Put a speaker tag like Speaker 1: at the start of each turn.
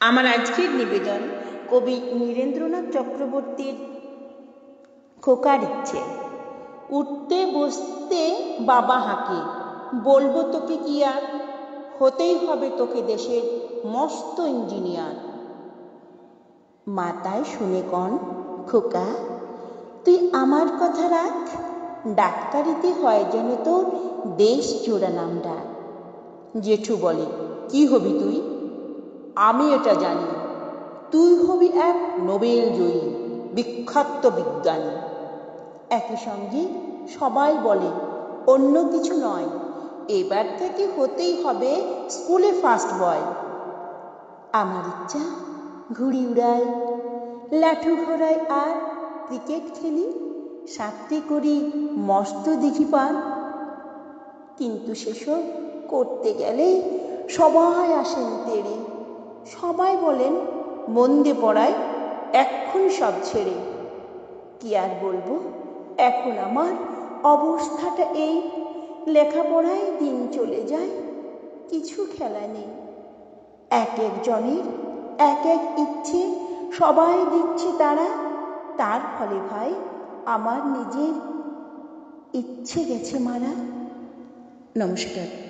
Speaker 1: আমার আজকের নিবেদন কবি নীরেন্দ্রনাথ চক্রবর্তীর খোকার ইচ্ছে। উঠতে বসতে বাবা হাঁকে, বলব তোকে কি আর? হতেই হবে তোকে দেশের মস্ত ইঞ্জিনিয়ার। মাতায় শুনে কন, খোকা, তুই আমার কথা রাখ, ডাক্তারিতে হয় যেন তোর দেশ জোড়া নাম ডাক। জেঠু বলে, কি হবি তুই? আমি এটা জানি। তুই হবি এক নোবেল জয়ী, বিখ্যাত বিজ্ঞানী। একই সঙ্গে সবাই বলে, অন্য কিছু নয়, এবার থেকে হতেই হবে স্কুলে ফার্স্ট বয় আমার ইচ্ছা, ঘুড়ি উড়াই, লাঠু ঘোড়াই আর ক্রিকেট খেলি সাতটি করি, মস্ত দিঘি পান। কিন্তু সেসব করতে গেলেই সবাই আসেন তেড়ে। সবাই বলেন, মন্দে পড়ায় এক্ষুনি সব ছেড়ে। কি আর বলব? এখন আমার অবস্থাটা এই, লেখাপড়ায় দিন চলে যায়, কিছু খেলা নেই। এক একজনের এক এক ইচ্ছে, সবাই দিচ্ছে তারা, তার ফলে ভাই আমার নিজের ইচ্ছে গেছে মারা। নমস্কার।